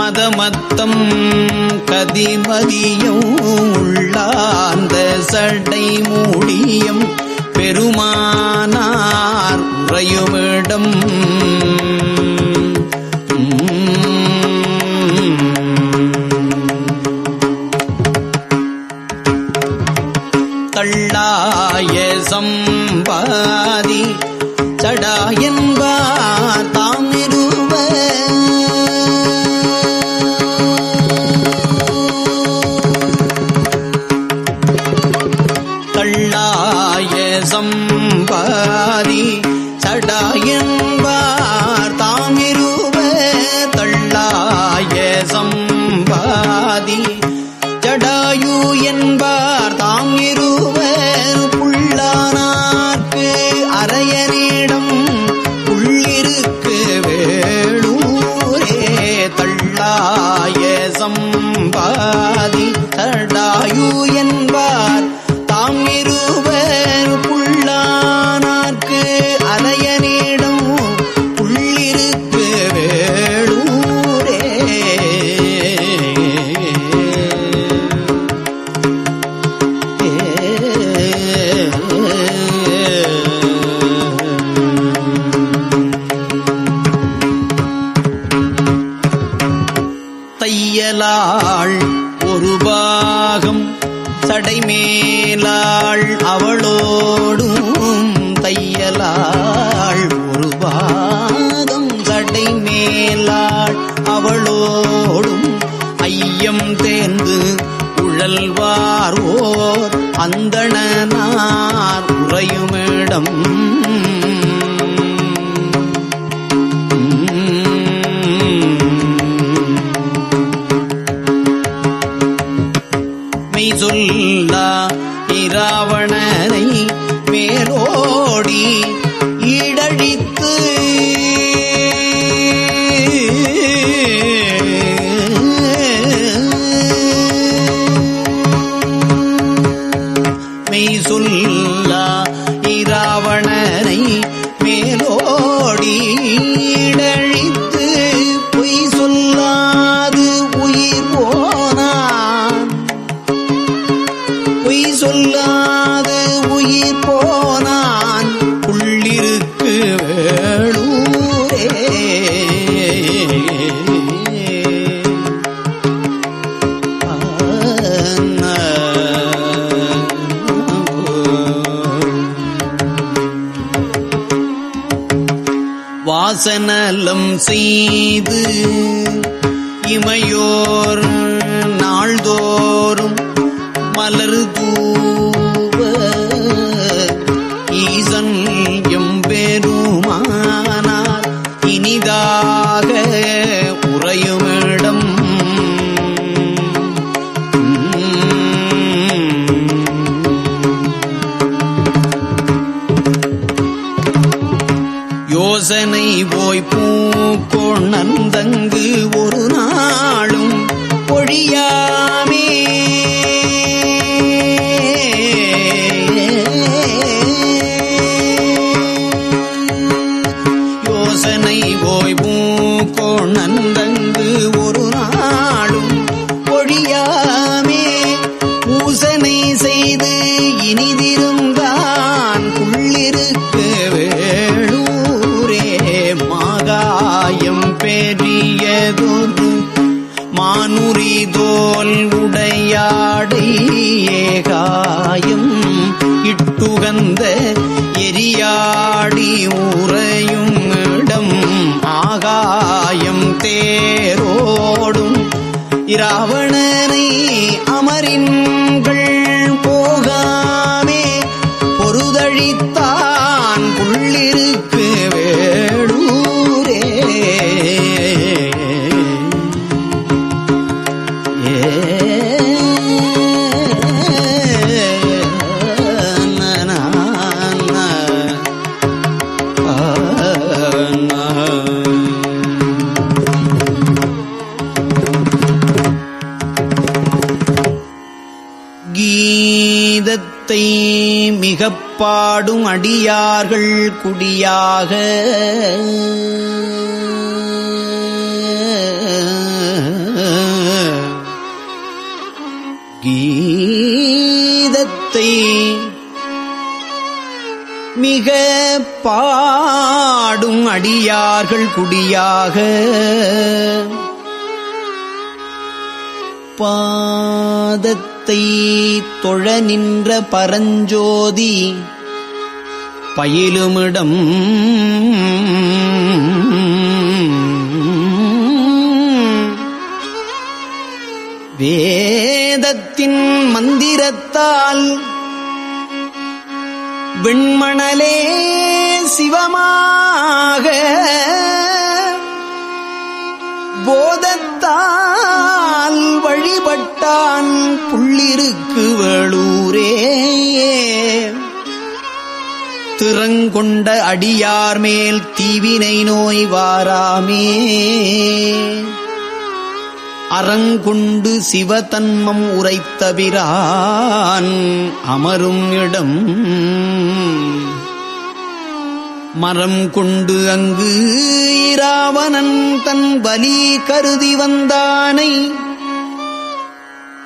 மதமத்தம் கதிமதியம் உள்ளாந்த சடை மூடியம் பெருமானார் உறையுமிடம் சொல் சனலம் செய்து இமையோர் நாள்தோறும் மலர் அங்கு ஒரு பாடும் அடியார்கள் குடியாக. கீதத்தை மிக பாடும் அடியார்கள் குடியாக. பாதத்தை தொழ நின்ற பரஞ்சோதி பயிலுமிடம். வேதத்தின் மந்திரத்தால் விண்மணலே சிவமாக போதத்தால் வழிபட்டான் புள்ளிருக்கு வேளூரே. திறங்கொண்ட அடியார் மேல் தீவினை நோய் வாராமே அறங்குண்டு சிவதன்மம் உரைத்தபிரான் அமரும் இடம். மரம் கொண்டு அங்கு இராவணன் தன் வலி கருதி வந்தானை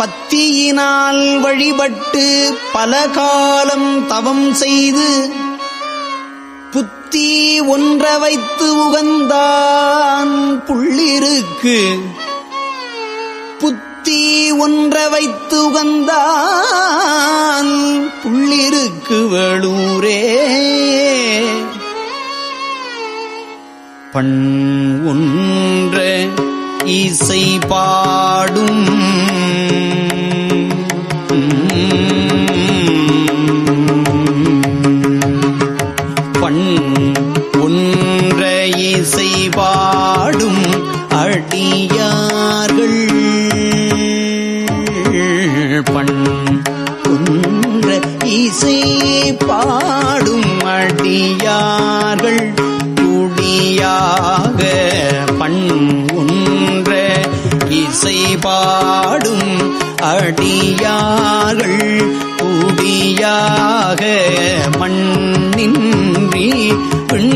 பத்தியினால் வழிபட்டு பல காலம் தவம் செய்து புத்தி ஒன்ற வைத்து உகந்தான் புள்ளிருக்கு. புத்தி ஒன்ற வைத்து உகந்தான் புள்ளிருக்கு வேளூரே. பண் ஒன்ற இசை பாடும் இசை பாடும் அடியார்கள் குடியாக பண்ணுன்ற இசை பாடும் அடியார்கள் குடியாக மண்ணின்றி பெண்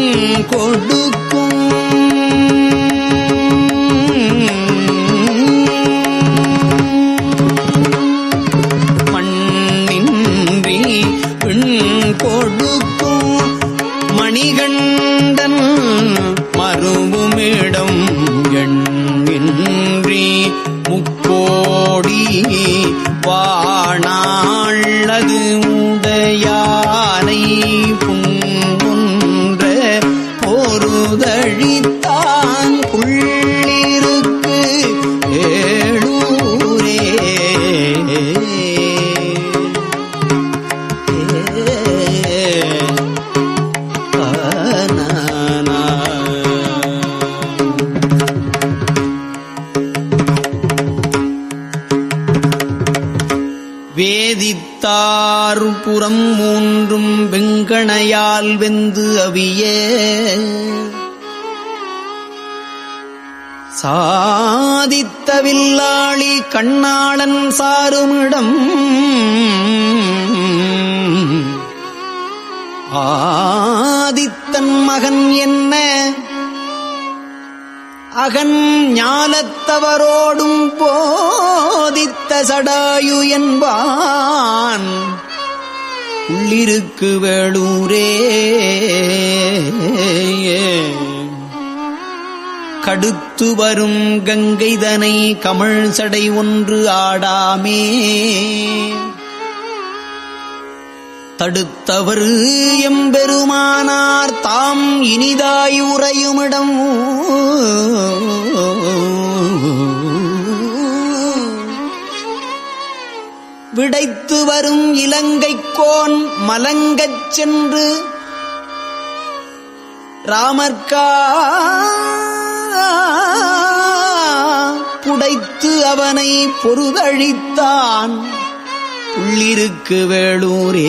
கொடுக்க புறம் மூன்றும் வெங்கணையால் வெந்து அவிய. சாதித்தவில்லாளி கண்ணாளன் சாருமிடம் ஆதித்தன் மகன் என்ன? அகன் ஞானத்தவரோடும் போதித்த சடாயு என்பான். உள்ளிருக்கு வேளூரே. கடுத்து வரும் கங்கைதனை கமழ் சடை ஒன்று ஆடாமே. தடுத்தவர் எம்பெருமானார் தாம் இனிதாயுறையுமிடம். விடைத்து வரும் இலங்கைக்கோன் மலங்கச் சென்று ராமர்கா புடைத்து அவனை பொறுதழித்தான் உள்ளிருக்கு வேளூரே.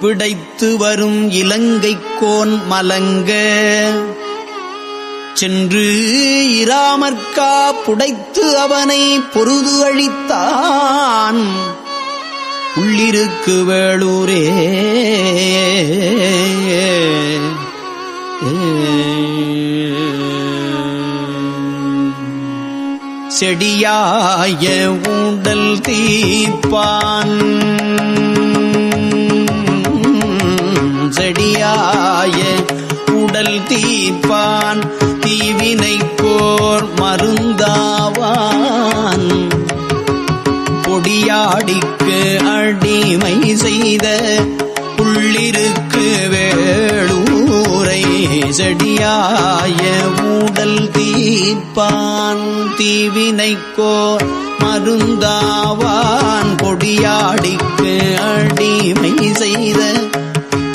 பிடைத்து வரும் இலங்கைக்கோன் மலங்க சென்று இராமற்கா புடைத்து அவனை பொருது அழித்தான். உள்ளிருக்கு வேளூரே. செடியாய ஊடல் தீப்பான் செடியாய உடல் தீப்பான் தீவினை போர் மருந்தாவான். பொடியாடிக்கு அடிமை செய்த உள்ளிருக்கு வேளூரை செடியாய ஊடல் தீப்பான் தீவினைக்கோ மருந்தாவான். பொடியாடிக்கு அடிமை செய்த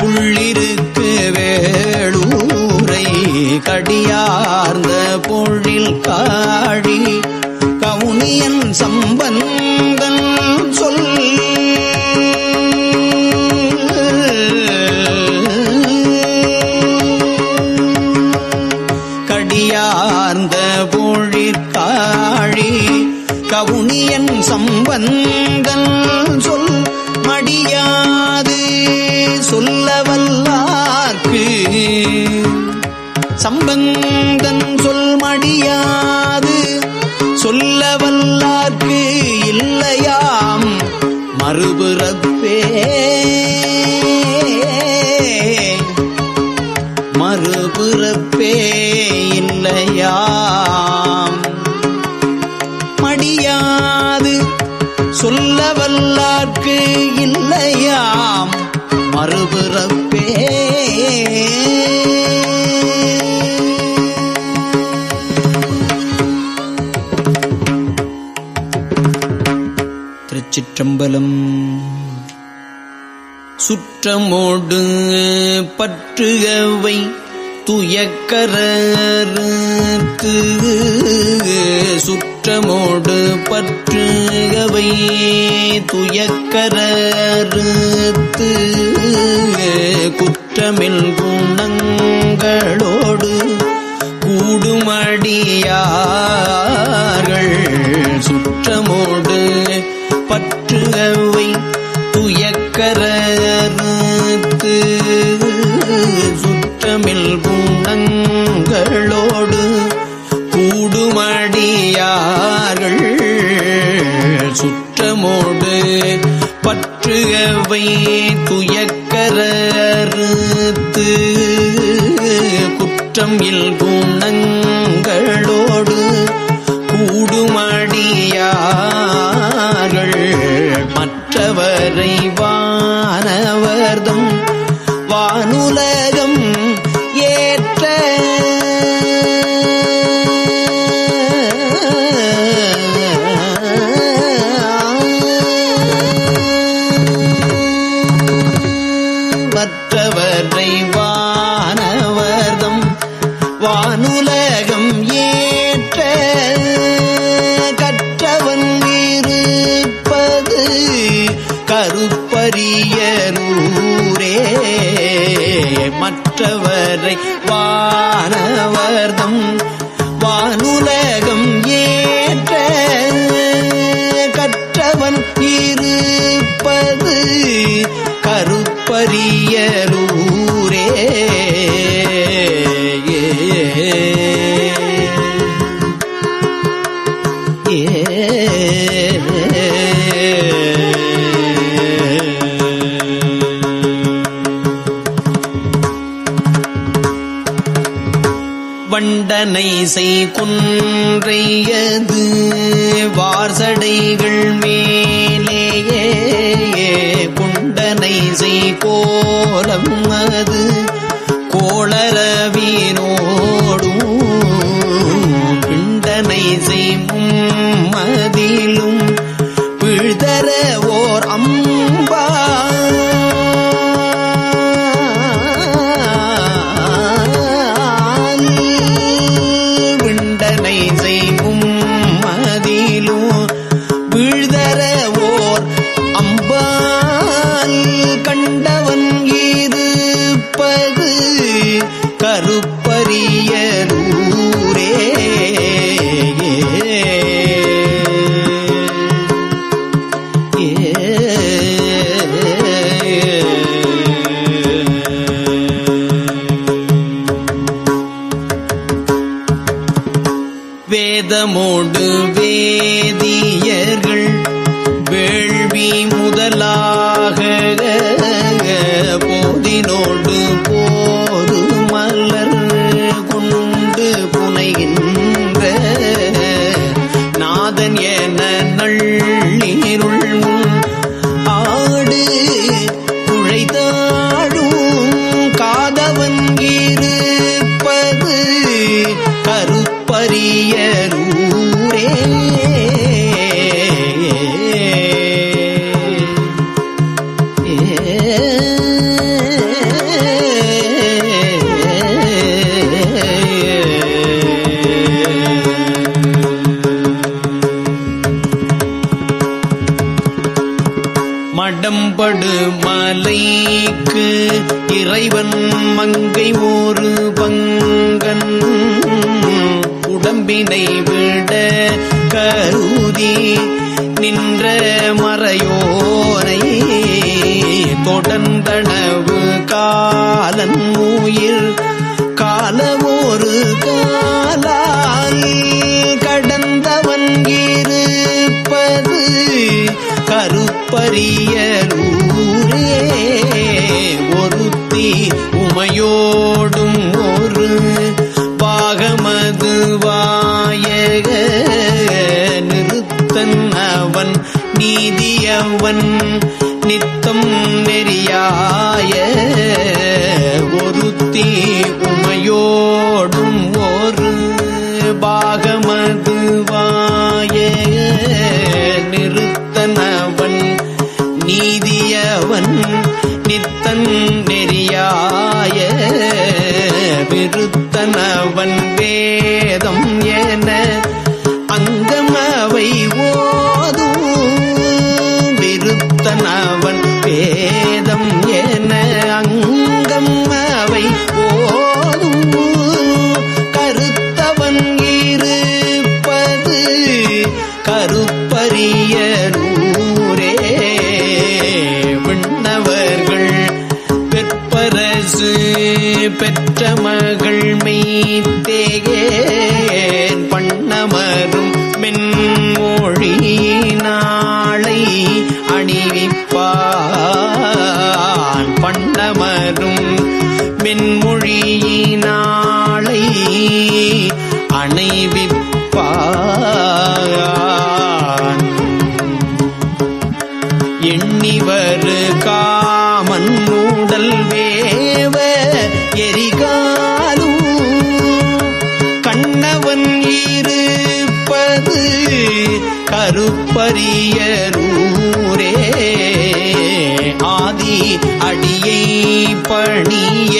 உள்ளிருக்கு கடியார்ந்த பொழில் காடி கவுனியன் சம்பந்தன் சொல். கடியார்ந்த பொழிற்காழி கவுனியன் சம்பந்தன் சொல்ல வல்லார்க்கு இல்லையாம். மறுபிறப்பே. திருச்சிற்றம்பலம் சுற்றமோடு பற்றுகவை துயக்கரருக்கு குற்றமோடு பற்றுகவை துயக்கரறுத்து குற்றமில் குணங்களோடு கூடுமடியார்கள். சுற்றமோடு பற்றுகவை துயக்கரறுத்து சுற்றமில் குணங்களோடு பற்றுகவை துயக்கரத்து குற்றம் இல் குணங்களோடு கூடுமடியா குன்றையது. வார்சடைகள் மேலேயே குண்டனை செய் ಶ್ರೀಮೂ மடம்படு மலைக்கு இறைவன் மங்கை ஒரு பங்கன். உடம்பினை விட கருதி நின்ற மறையோரை தொடர்ந்தனவு காலன் உயிர் காலமோரு காலால் கருப்பரியலூரே ஒருத்தி உமையோடும் ஒரு பாகமது வாயக நிறுத்தன் அவன் நீதியவன் நித்தம் நெறியாய ஒருத்தி உமையோடும் ஒரு பாகமது நிறுத்தனவன் நீதியவன் நித்தன் நெறியாய விருத்தனவன் வேதம் என அங்கமவை ஓதும் விருத்தனவன் வேதம் பெற்ற மகள் பரியரூரே ஆதி அடியை பணிய.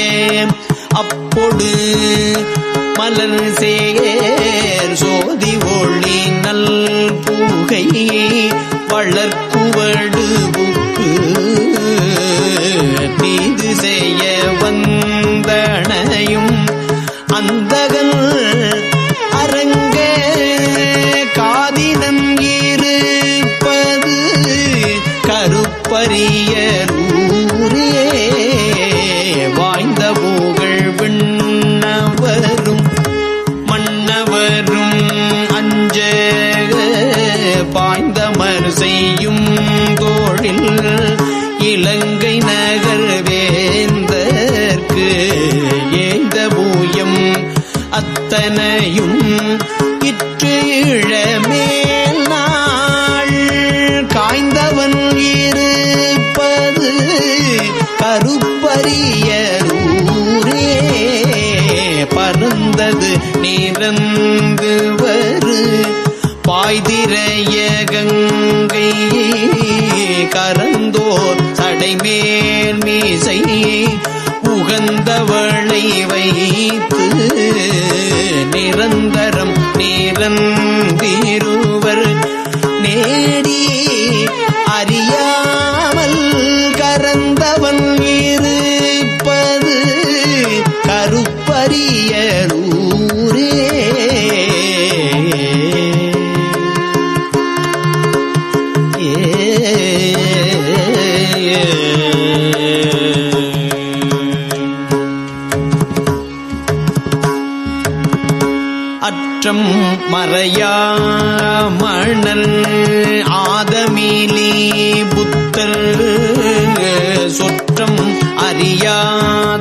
அப்பொடு மலர் சேர் சோதி ஒளி நல் பூகை வளர்க்குவடு கருப்பரியரூரே பறந்து வரு. பாய்திரைய கங்கை கரந்தோர் சடைமேல் மீசை உகந்தவளை வைத்து நிரந்தரம் நிரந்திருவர் நேடி அற்றம் மறையா மணல் ஆதமீலி புத்தர் சொற்றம் அறியாதவர்கள்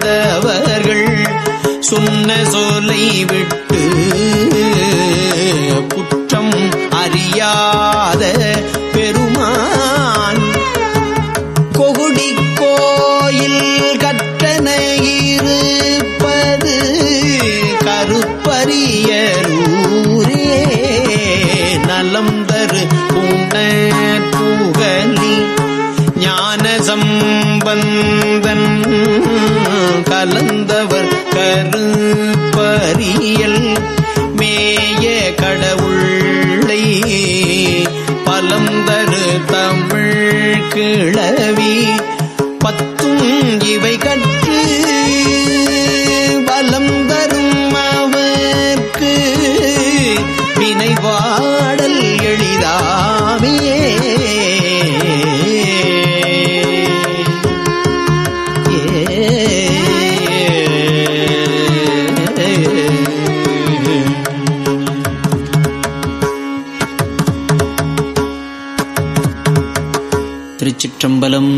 சொன்ன சோலை விட்டு குற்றம் அறியாத புகலி ஞான சம்பந்தன் கலந்தவர் கருப்பரியல் மேய கடவுளை பலந்தரு தமிழ் கிளவி பத்தும் இவை கற்று திருச்சிற்றம்பலம்